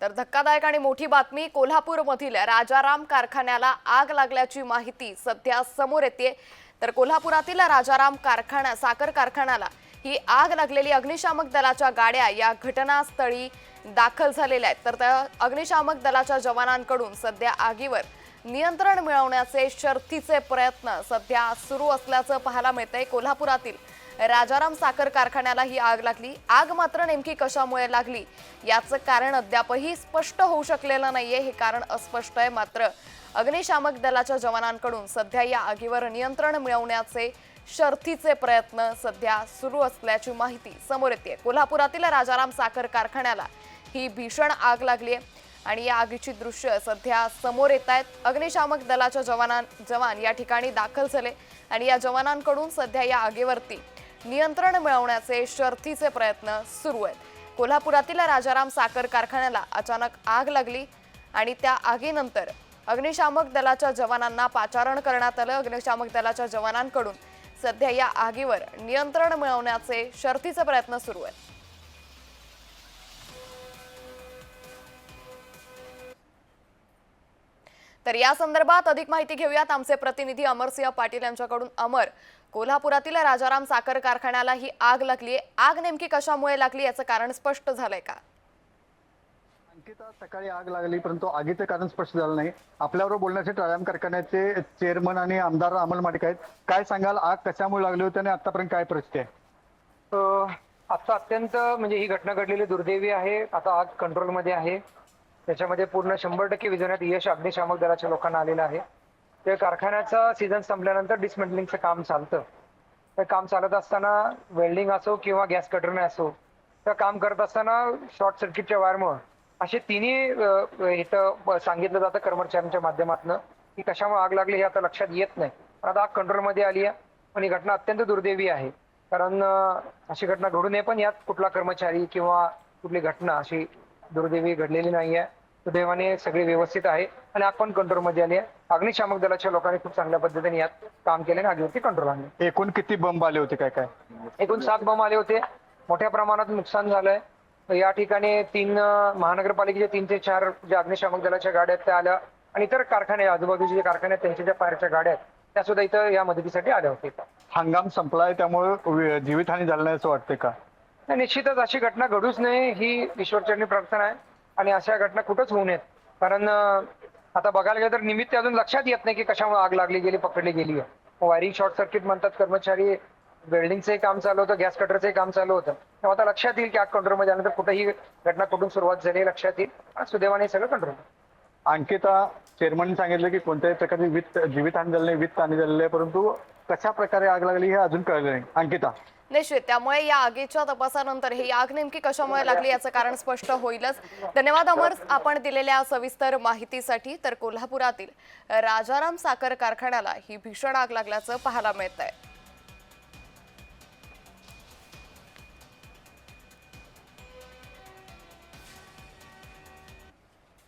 तर धक्कादायक आणि मोठी बातमी कोल्हापूरमधील राजाराम कारखान्याला आग लागल्याची माहिती सध्या समोर येते तर कोल्हापुरातील राजाराम कारखाना साखर कारखान्याला ही आग लागलेली अग्निशामक दलाच्या गाड्या या घटनास्थळी दाखल झालेल्या आहेत. तर त्या अग्निशामक दलाच्या जवानांकडून सध्या आगीवर नियंत्रण मिळवण्याचे शर्थीचे प्रयत्न सध्या सुरू असल्याचं पाहायला मिळतंय. कोल्हापुरातील राजाराम साखर कारखान्याला ही आग लागली. आग मात्र नेमकी कशामुळे लागली? याचं कारण अद्यापही स्पष्ट होऊ शकलेलं नाहीये. हे कारण अस्पष्ट आहे. मात्र अग्निशामक दलाच्या जवानांकडून सध्या या आगीवर नियंत्रण मिळवण्याचे शर्थीचे प्रयत्न सध्या सुरू असल्याची माहिती समोर येते कोल्हापुरातील राजाराम साखर कारखान्याला ही भीषण आग लागली आहे आणि या आगीची दृश्य सध्या समोर येत आहेत. अग्निशामक दलाच्या जवानां जवान या ठिकाणी दाखल झाले आणि या जवानांकडून सध्या या आगीवरती नियंत्रण मिळवण्याचे शर्थीचे प्रयत्न सुरू आहेत. कोल्हापुरातील राजाराम साखर कारखान्याला अचानक आग लागली आणि त्या आगीनंतर अग्निशामक दलाच्या जवानांना पाचारण करण्यात आलं. अग्निशामक दलाच्या जवानांकडून सध्या या आगीवर नियंत्रण मिळवण्याचे शर्थीचे प्रयत्न सुरू आहेत. तर या संदर्भात अधिक माहिती घेऊयात. आमचे प्रतिनिधी अमरसिंह पाटील यांच्याकडून. अमर कोल्हापुरातील राजाराम साखर कारखान्याला ही आग लागली आहे आग नेमकी कशामुळे लागली याचं कारण स्पष्ट झालंय का? अंकिता सकाळी आग लागली परंतु आगीचं कारण स्पष्ट झालं नाही. आपल्याबरोबर बोलण्यासाठी राजाम कारखान्याचे चेअरमन आणि आमदार अमल माडिक आहेत. काय सांगाल? आग कशामुळे लागली होती आणि आतापर्यंत काय परिस्थिती आहे? आता अत्यंत म्हणजे ही घटना घडलेली दुर्दैवी आहे. आता आग कंट्रोलमध्ये आहे. त्याच्यामध्ये पूर्ण शंभर टक्के विजवण्यात यश अग्निशामक दलाच्या लोकांना आलेलं आहे. त्या कारखान्याचा सीझन संपल्यानंतर डिसमेंटलिंगचं काम चालतं. तर काम चालत असताना वेल्डिंग असो किंवा गॅस कटरने असो तर काम करत असताना शॉर्ट सर्किटच्या वायरमुळं असे तिन्ही इथं सांगितलं जातं कर्मचाऱ्यांच्या माध्यमातून की कशामुळे आग लागली हे आता लक्षात येत नाही. पण आता आग कंट्रोलमध्ये आली आहे पण ही घटना अत्यंत दुर्दैवी आहे. कारण अशी घटना घडू नये पण यात कुठला कर्मचारी किंवा कुठली घटना अशी दुर्दैवी घडलेली नाही आहे सुदैवाने सगळे व्यवस्थित आहे आणि आग पण कंट्रोलमध्ये आली अग्निशामक दलाच्या लोकांनी खूप चांगल्या पद्धतीने यात काम केले आणि आगीवरती कंट्रोल आणले. एकूण किती बंब आले होते काय काय? एकूण सात बॉम्ब आले होते. मोठ्या प्रमाणात नुकसान झालंय. या ठिकाणी तीन अ, महानगरपालिकेच्या तीन ते चार ज्या अग्निशामक दलाच्या गाड्या आहेत त्या आल्या आणि इतर कारखाने आजूबाजूचे जे कारखाने आहेत त्यांच्या ज्या फायरच्या गाड्या आहेत त्या सुद्धा इथं या मदतीसाठी आल्या होत्या. हंगाम संपलाय त्यामुळे जीवितहानी झाली नाही असं वाटतंय का? निश्चितच अशी घटना घडूच नये ही ईश्वरचरणी प्रार्थना आहे. आणि अशा घटना कुठंच होऊ नयेत. कारण आता बघायला गेलं तर निमित्त अजून लक्षात येत नाही की कशामुळे आग लागली गेली पकडली गेली आहे. वायरिंग शॉर्ट सर्किट म्हणतात कर्मचारी वेल्डिंगचंही काम चालू होतं गॅस कटरचंही काम चालू होतं. तेव्हा आता लक्षात येईल की आग कंट्रोलमध्ये आल्यानंतर कुठेही घटना कुठून सुरुवात झाली लक्षात येईल. आणि सुदैवाने सगळं कंट्रोल अंकिता चेअरमन सांगितलं की कोणत्याही प्रकारची वित्त जीवितहानी झाली नाही वित्त हानी झालेली आहे परंतु कशा प्रकारे आग लागली हे अजून कळलं नाही. अंकिता. निश्चित. त्यामुळे या आगीच्या तपासानंतर ही आग नेमकी कशामुळे लागली याचं कारण स्पष्ट होईलच. धन्यवाद अमर. आपण दिलेल्या सविस्तर माहितीसाठी तर कोल्हापुरातील राजाराम साखर कारखान्याला ही भीषण आग लागल्याचं पाहायला मिळत आहे